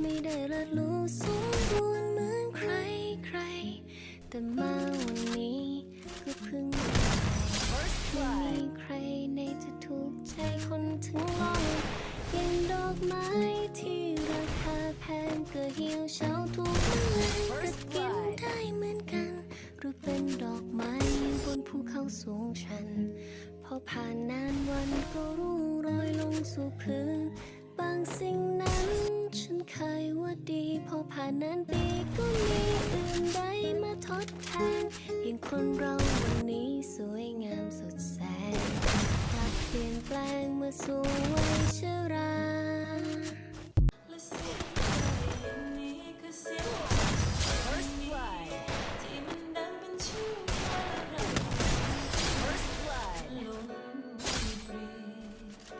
ไม่ได้เลิรู้สมบูรณ์เหมือนใครใคร แต่มาวันนี้ก็เพิ่งมีใครในจะถูกใจคนถึงลองยังดอกไม้ที่ราคาแพงก็เหี่ยวเฉาทุกวันก็กินได้เหมือนกัน หรือเป็นดอกไม้บนภูเขาสูงชัน พอผ่านนานวันก็ร่วงโรยลงสู่พื้นานนานปีก็มีอื่นใดมาทดแทนเพียงคนเราวันนี้สวยงามสดแสนกลับเปลี่ยนแปลงเมื่อสูญ